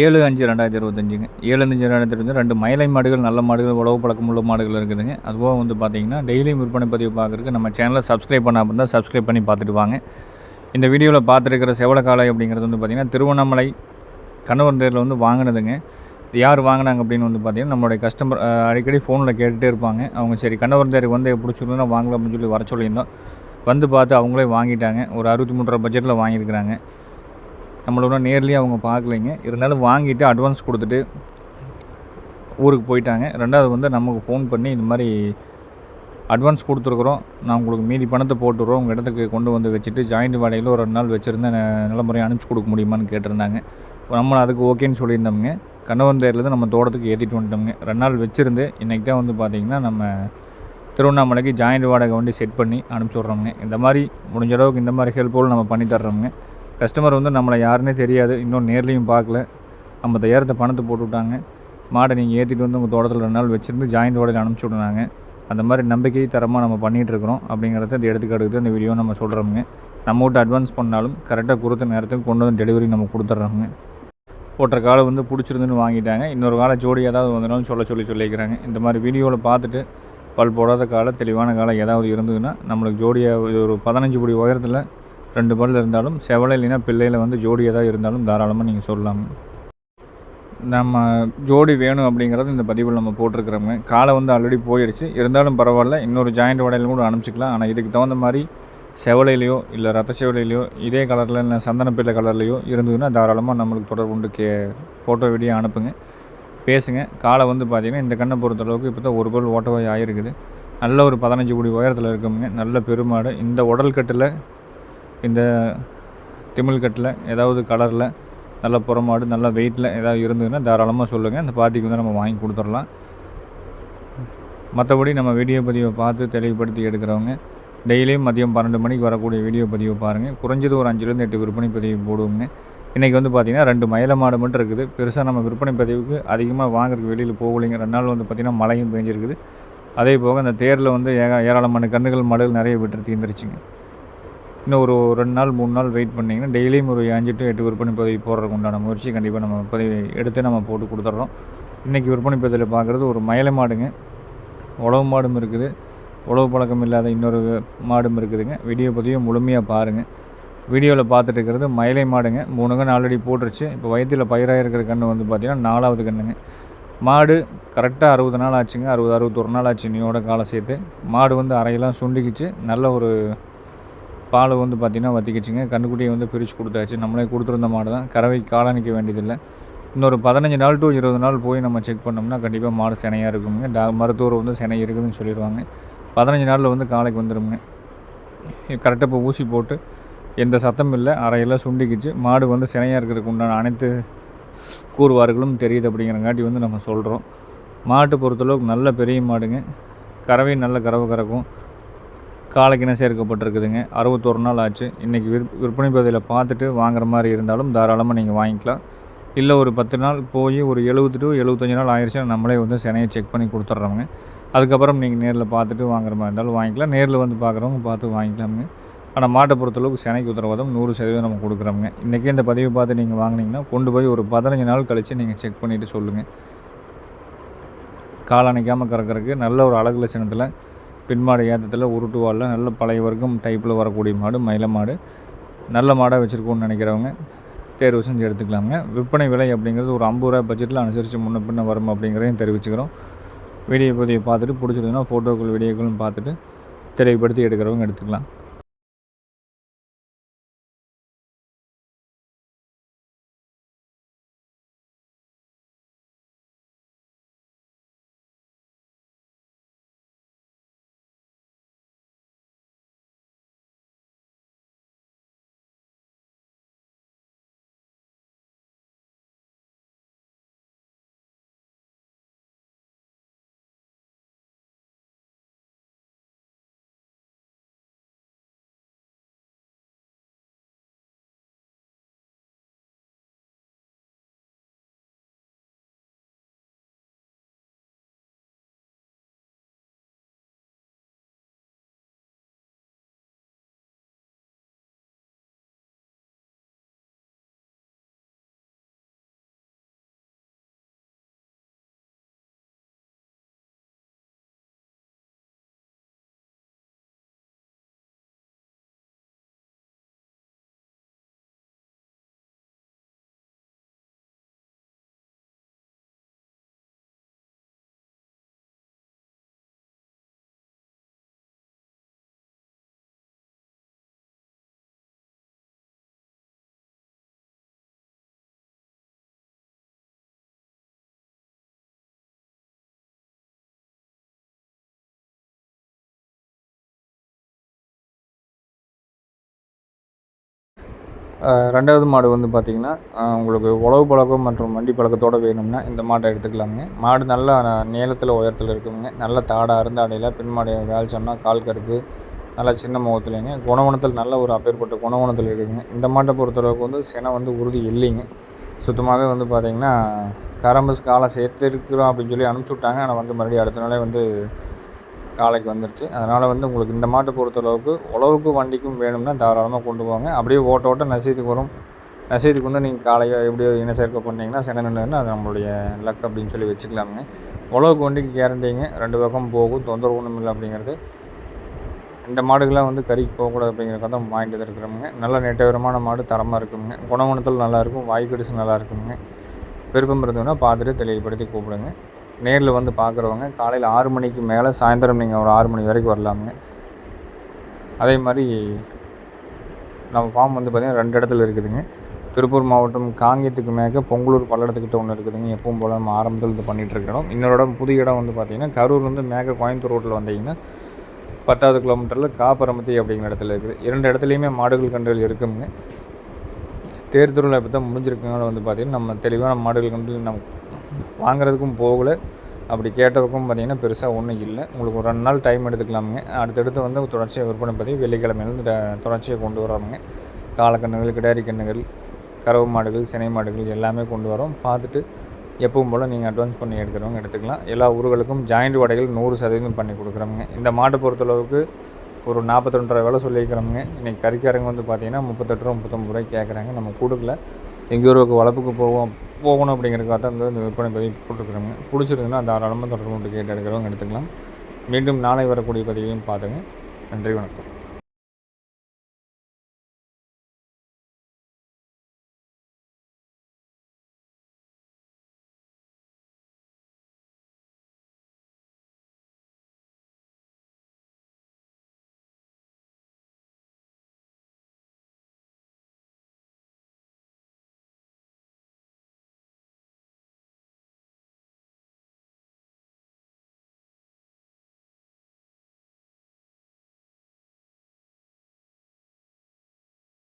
ஏழு அஞ்சு ரெண்டாயிரத்தி இருபத்தஞ்சுங்க. ஏழு அஞ்சு ரெண்டாயிரத்தி இருபத்தஞ்சு ரெண்டு மயிலை மாடுகள் நல்ல மாடுகள் உழவு பழக்கமுள்ள மாடுகள் இருக்குதுங்க. அதுபோக வந்து பார்த்தீங்கன்னா டெய்லியும் விற்பனை பதிவு பார்க்குறதுக்கு நம்ம சேனலை சப்ஸ்கிரைப் பண்ணாமல் தான் சப்ஸ்கிரைப் பண்ணி பார்த்துட்டு வாங்க. இந்த வீடியோவில் பார்த்துருக்கிற செவலக்காலை அப்படிங்கிறது வந்து பார்த்திங்கன்னா திருவண்ணாமலை கணவந்தேரில் வந்து வாங்கினதுங்க. யார் வாங்கினாங்க அப்படின்னு வந்து பார்த்தீங்கன்னா நம்மளுடைய கஸ்டமர் அடிக்கடி ஃபோனில் கேட்டுகிட்டே இருப்பாங்க. அவங்க சரி கணவந்தேருக்கு வந்து பிடிச்சிருந்தா வாங்கலாம் அப்படின்னு சொல்லி வர சொல்லியிருந்தோம். வந்து பார்த்து அவங்களே வாங்கிட்டாங்க. ஒரு அறுபத்தி மூன்றரை பட்ஜெட்டில் வாங்கியிருக்கிறாங்க. நம்மளோட நேர்லேயே அவங்க பார்க்கலைங்க. இருந்தாலும் வாங்கிட்டு அட்வான்ஸ் கொடுத்துட்டு ஊருக்கு போயிட்டாங்க. ரெண்டாவது வந்து நமக்கு ஃபோன் பண்ணி இந்த மாதிரி அட்வான்ஸ் கொடுத்துருக்குறோம். நான் உங்களுக்கு மீதி பணத்தை போட்டுடுறோம். உங்கள் இடத்துக்கு கொண்டு வந்து வச்சுட்டு ஜாயிண்ட் வாடகையில் ஒரு ரெண்டு நாள் வச்சுருந்தேன் நல்ல முறையாக அனுப்பிச்சி கொடுக்க முடியுமான்னு கேட்டிருந்தாங்க. நம்ம அதுக்கு ஓகேன்னு சொல்லியிருந்தோம்ங்க. கண்ணவந்தேர்லேருந்து நம்ம தோட்டத்துக்கு ஏற்றிட்டு வந்துட்டோம்ங்க. ரெண்டு நாள் வச்சுருந்து இன்றைக்கி தான் வந்து பார்த்திங்கன்னா நம்ம திருவண்ணாமலைக்கு ஜாயிண்ட் வாடகை வண்டி செட் பண்ணி அனுப்பிச்சி விட்றோம்ங்க. இந்த மாதிரி முடிஞ்ச அளவுக்கு இந்த மாதிரி ஹெல்ப்போல் நம்ம பண்ணி தர்றோம்ங்க. கஸ்டமர் வந்து நம்மளை யாருன்னே தெரியாது. இன்னும் நேர்லேயும் பார்க்கல. நம்ம பணத்தை போட்டு விட்டாங்க மாடை நீங்கள் ஏற்றிட்டு வந்து உங்கள் தோட்டத்தில் ரெண்டு நாள் வச்சுருந்து ஜாயிண்ட் ஓடையில் அனுப்பிச்சி விடுனாங்க. அந்த மாதிரி நம்பிக்கை தரமாக நம்ம பண்ணிகிட்ருக்குறோம் அப்படிங்கிறத இந்த எடுத்துக்காட்டுக்கு இந்த வீடியோ நம்ம சொல்கிறோமுங்க நம்ம விட்டு அட்வான்ஸ் பண்ணாலும் கரெக்டாக கொடுத்த நேரத்துக்கு கொண்டு வந்து டெலிவரி நம்ம கொடுத்துட்றோங்க போட்ட காலை வந்து பிடிச்சிருந்துன்னு வாங்கிட்டாங்க. இன்னொரு காலை ஜோடி ஏதாவது வந்தாலும் சொல்ல சொல்லி சொல்லிக்கிறாங்க. இந்த மாதிரி வீடியோவில் பார்த்துட்டு பல் போடாத காலை தெளிவான காலை ஏதாவது இருந்ததுன்னா நம்மளுக்கு ஜோடியாக ஒரு பதினஞ்சு படி உயரத்தில் ரெண்டு பல் இருந்தாலும் செவலை இல்லைன்னா பிள்ளையில் வந்து ஜோடி தான் இருந்தாலும் தாராளமாக நீங்கள் சொல்லலாம். நம்ம ஜோடி வேணும் அப்படிங்கிறது இந்த பதிவில் நம்ம போட்டிருக்கிறோங்க காலை வந்து ஆல்ரெடி போயிடுச்சு இருந்தாலும் பரவாயில்ல இன்னொரு ஜாயிண்ட் வடையில் கூட அனுப்பிச்சிக்கலாம். ஆனால் இதுக்கு தகுந்த மாதிரி செவலையிலையோ இல்லை ரத்த செவலையிலையோ இதே கலரில் இல்லை சந்தன பிள்ளை கலர்லையோ இருந்ததுன்னா தாராளமாக நம்மளுக்கு தொடர்பு கொண்டு கே ஃபோட்டோ வீடியோ அனுப்புங்க. பேசுங்க. காலை வந்து பார்த்திங்கன்னா இந்த கண்ணை பொறுத்தளவுக்கு இப்போ தான் ஒரு பல் ஓட்டவாய் ஆகிருக்குது நல்ல ஒரு பதினஞ்சு கோடி உயரத்தில் இருக்குங்க நல்ல பெருமாடு. இந்த உடல் கட்டில் இந்த திமிழ்கட்டில் ஏதாவது கலரில் நல்ல புறமாடு நல்ல வெயிட்டில் ஏதாவது இருந்ததுன்னா தாராளமாக சொல்லுங்கள் அந்த பார்ட்டிக்கு வந்து நம்ம வாங்கி கொடுத்துடலாம். மற்றபடி நம்ம வீடியோ பதிவை பார்த்து தெளிவுபடுத்தி எடுக்கிறவங்க டெய்லியும் மதியம் பன்னெண்டு மணிக்கு வரக்கூடிய வீடியோ பதிவை பாருங்கள் குறைஞ்சது ஒரு அஞ்சுலேருந்து எட்டு விற்பனை பதிவு போடுவோங்க. இன்றைக்கி வந்து பார்த்திங்கன்னா ரெண்டு மயில மாடு மட்டும் இருக்குது. பெருசாக நம்ம விற்பனை பதிவுக்கு அதிகமாக வாங்குறதுக்கு வெளியில் போகலைங்க. ரெண்டு நாள் வந்து பார்த்திங்கன்னா மழையும் பெஞ்சிருக்குது. அதே போக அந்த தேரில் வந்து ஏக ஏராளமான கண்ணுகள் மாடுகள் நிறைய விட்டு தீர்ந்துருச்சுங்க இன்னும் ஒரு ரெண்டு நாள் மூணு நாள் வெயிட் பண்ணிங்கன்னா டெய்லியும் ஒரு அஞ்சு டு எட்டு விற்பனை பதிவு போடுறதுக்கு உண்டான முயற்சி கண்டிப்பாக நம்ம பதிவு எடுத்து நம்ம போட்டு கொடுத்துட்றோம் இன்றைக்கி விற்பனை பதிவில் பார்க்குறது ஒரு மயிலை மாடுங்க. உழவு மாடும் இருக்குது. உழவு பழக்கம் இல்லாத இன்னொரு மாடும் இருக்குதுங்க. வீடியோ பதிவும் முழுமையாக பாருங்கள் வீடியோவில் பார்த்துட்டு இருக்கிறது மயிலை மாடுங்க. மூணு கன்று ஆல்ரெடி போட்டுருச்சு. இப்போ வயிற்றில் பயிராக இருக்கிற கன்று வந்து பார்த்திங்கன்னா நாலாவது கன்றுங்க மாடு கரெக்டாக அறுபது நாள் ஆச்சுங்க. அறுபது அறுபத்தொரு நாள் ஆச்சு நீயோட காலை சேர்த்து. மாடு வந்து அறையெல்லாம் சுண்டிக்கிச்சு. நல்ல ஒரு பால் வந்து பார்த்திங்கன்னா வத்திக்கிச்சுங்க. கண்ணுக்குட்டியை வந்து பிரித்து கொடுத்தாச்சு. நம்மளே கொடுத்துருந்த மாடு தான். கறவை காலணிக்க வேண்டியதில்லை. இன்னொரு பதினஞ்சு நாள் டு இருபது நாள் போய் நம்ம செக் பண்ணோம்னா கண்டிப்பாக மாடு சினையாக இருக்குங்க. டா மருத்துவர் வந்து சினை இருக்குதுன்னு சொல்லிடுவாங்க. பதினஞ்சு நாளில் வந்து காலைக்கு வந்துடுங்க கரெக்டாக இப்போ ஊசி போட்டு எந்த சத்தம் இல்லை. அறையெல்லாம் சுண்டிக்கிச்சு. மாடு வந்து சினையாக இருக்கிறதுக்கு உண்டான அனைத்து கூறுவார்களும் தெரியுது அப்படிங்கிறங்காட்டி வந்து நம்ம சொல்கிறோம் மாட்டு பொறுத்தளவுக்கு நல்ல பெரிய மாடுங்க. கறவை நல்ல கறவை கறக்கும். காலைக்கின சேர்க்கப்பட்டிருக்குதுங்க. அறுபத்தொரு நாள் ஆச்சு. இன்றைக்கி விற் விற்பனை பகுதியில் பார்த்துட்டு வாங்குற மாதிரி இருந்தாலும் தாராளமாக நீங்கள் வாங்கிக்கலாம். இல்லை ஒரு பத்து நாள் போய் ஒரு எழுபது டு எழுபத்தஞ்சி நாள் ஆயிடுச்சுன்னா நம்மளே வந்து சினையை செக் பண்ணி கொடுத்துட்றோங்க அதுக்கப்புறம் நீங்கள் நேரில் பார்த்துட்டு வாங்குற மாதிரி இருந்தாலும் வாங்கிக்கலாம். நேரில் வந்து பார்க்குறவங்க பார்த்து வாங்கிக்கலாமுங்க. ஆனால் மாட்டை பொறுத்தளவுக்கு சினைக்கு உத்தரவாதம் நூறு சதவீதம் நம்ம கொடுக்குறோங்க இன்றைக்கி இந்த பதிவு பார்த்து நீங்கள் வாங்கினீங்கன்னா கொண்டு போய் ஒரு பதினஞ்சு நாள் கழித்து நீங்கள் செக் பண்ணிவிட்டு சொல்லுங்கள் காலணிக்காமல் கறக்கிறதுக்கு நல்ல ஒரு அழகு லட்சணத்தில் பின்மாடு ஏற்றத்தில் உருட்டு வாலில் நல்ல பழைய வர்க்கம் டைப்பில் வரக்கூடிய மாடு மயில மாடு. நல்ல மாடாக வச்சுருக்கோன்னு நினைக்கிறவங்க தேர்வு செஞ்சு எடுத்துக்கலாங்க விற்பனை விலை அப்படிங்கிறது ஒரு ஐம்பது ரூபா பட்ஜெட்டில் அனுசரித்து முன்ன பின்ன வரும் அப்படிங்கிறதையும் தெரிவிச்சுக்கிறோம். வீடியோ பதிவை பார்த்துட்டு பிடிச்சிருந்ததுன்னா ஃபோட்டோக்கள் வீடியோக்களும் பார்த்துட்டு தெளிவுபடுத்தி எடுக்கிறவங்க எடுத்துக்கலாம். ரெண்டாவது மாடு வந்து பார்த்திங்கன்னா உங்களுக்கு உழவு பழக்கம் மற்றும் வண்டி பழக்கத்தோடு வேணும்னா இந்த மாட்டை எடுத்துக்கலாமுங்க. மாடு நல்லா நீளத்தில் உயரத்தில் இருக்குங்க நல்ல தாடை அருந்தாடையில் பின் மாடு வேலை சொன்னால் கால் கருப்பு நல்லா சின்ன முகத்துலேங்க. குணவனத்தில் நல்ல ஒரு அப்பேற்பட்ட குணவனத்தில் இருக்குதுங்க. இந்த மாட்டை பொறுத்தளவுக்கு வந்து சினை வந்து உறுதி இல்லைங்க. சுத்தமாகவே வந்து பார்த்திங்கன்னா கரம்பஸ் காலை சேர்த்துருக்குறோம் அப்படின்னு சொல்லி அனுப்பிச்சி விட்டாங்க. ஆனால் வந்து மறுபடியும் அடுத்த நாளே வந்து காலைக்கு வந்துருச்சு. அதனால் வந்து உங்களுக்கு இந்த மாட்டை பொறுத்தளவுக்கு உழவுக்கு வண்டிக்கும் வேணும்னா தாராளமாக கொண்டு போங்க. அப்படியே ஓட்ட ஓட்ட நசீதுக்கு வரும். நசீதுக்கு வந்து நீங்கள் காலையை எப்படியோ இன சேர்க்கை பண்ணிங்கன்னா சின நின்றுன்னா அது நம்மளுடைய லக் அப்படின்னு சொல்லி வச்சுக்கலாமுங்க. உழவுக்கு வண்டிக்கு கேரண்டிங்க ரெண்டு பக்கம் போகும். தொந்தரவு ஒன்றும் இல்லை அப்படிங்கிறது. இந்த மாடுகள்லாம் வந்து கறிக்கு போகக்கூடாது அப்படிங்கிறக்க தான் வாங்கிட்டு இருக்கிறோமுங்க நல்ல நெட்டவரமான மாடு தரமாக இருக்குங்க குணகுணத்தில் நல்லாயிருக்கும் வாய்க்கடிசு நல்லா இருக்குங்க விருப்பம் இருந்ததுன்னா பார்த்துட்டு தெளிவுபடுத்தி கூப்பிடுங்க. நேரில் வந்து பார்க்குறவங்க காலையில் ஆறு மணிக்கு மேலே சாயந்தரம் நீங்கள் ஒரு ஆறு மணி வரைக்கும் வரலாமுங்க. அதே மாதிரி நம்ம ஃபார்ம் வந்து பார்த்திங்கன்னா ரெண்டு இடத்துல இருக்குதுங்க. திருப்பூர் மாவட்டம் காங்கேயத்துக்கு மேக பொங்கலூர் பல்லடத்துக்கிட்ட ஒன்று இருக்குதுங்க. எப்பவும் போல் நம்ம ஆரம்பத்தில் இது பண்ணிகிட்டு இருக்கிறோம் இன்னொரு இடம் புது இடம் வந்து பார்த்திங்கன்னா கரூர்லேருந்து மேக கோயம்புத்தூர் ரோட்டில் வந்தீங்கன்னா பத்தாவது கிலோமீட்டரில் காப்பரமத்தி அப்படிங்கிற இடத்துல இருக்குது. இரண்டு இடத்துலையுமே மாடுகள் கன்றுகள் இருக்குங்க. தேர் திருவிழா இப்போ தான் முடிஞ்சிருக்கனால வந்து பார்த்திங்கன்னா நம்ம தெளிவான மாடுகள் கன்றுகள் நம்ம வாங்குறதுக்கும் போகலை. அப்படி கேட்டதுக்கும் பார்த்திங்கன்னா பெருசாக ஒன்றும் இல்லை. உங்களுக்கு ஒரு ரெண்டு நாள் டைம் எடுத்துக்கலாமுங்க. அடுத்தடுத்து வந்து தொடர்ச்சியாக விற்பனை பற்றி வெள்ளிக்கிழமையிலேருந்து ட- தொடர்ச்சியாக கொண்டு வரோமுங்க. காலக்கண்ணுகள் கிடாரி கண்ணுகள் கறவு மாடுகள் சினை மாடுகள் எல்லாமே கொண்டு வரோம். பார்த்துட்டு எப்பவும் போல் நீங்கள் அட்வான்ஸ் பண்ணி எடுக்கிறவங்க எடுத்துக்கலாம். எல்லா ஊர்களுக்கும் ஜாயிண்ட் வடைகள் நூறு சதவீதம் பண்ணி கொடுக்குறோமுங்க. இந்த மாட்டை பொறுத்தளவுக்கு ஒரு நாற்பத்தொன்றரை ரெண்டு விலை சொல்லியிருக்கிறோமுங்க. இன்றைக்கி கறிக்காரங்க வந்து பார்த்தீங்கன்னா முப்பத்தெட்டு ரூபா முப்பத்தொம்பது ரூபாய்க்கு கேட்குறாங்க நம்ம கொடுக்கல. எங்கேயோ ஒரு வளர்ப்புக்கு போவோம். போகணும் அப்படிங்கிறதுக்காக தான் வந்து இந்த விற்பனை பதிவு போட்டுருக்குறோங்க. பிடிச்சிருக்குன்னா தாராளமாக தொடர்பு கொண்டு கேட்டு எடுக்கிறவங்க எடுத்துக்கலாம். மீண்டும் நாளை வரக்கூடிய பதிவையும் பார்த்துங்க. நன்றி வணக்கம்.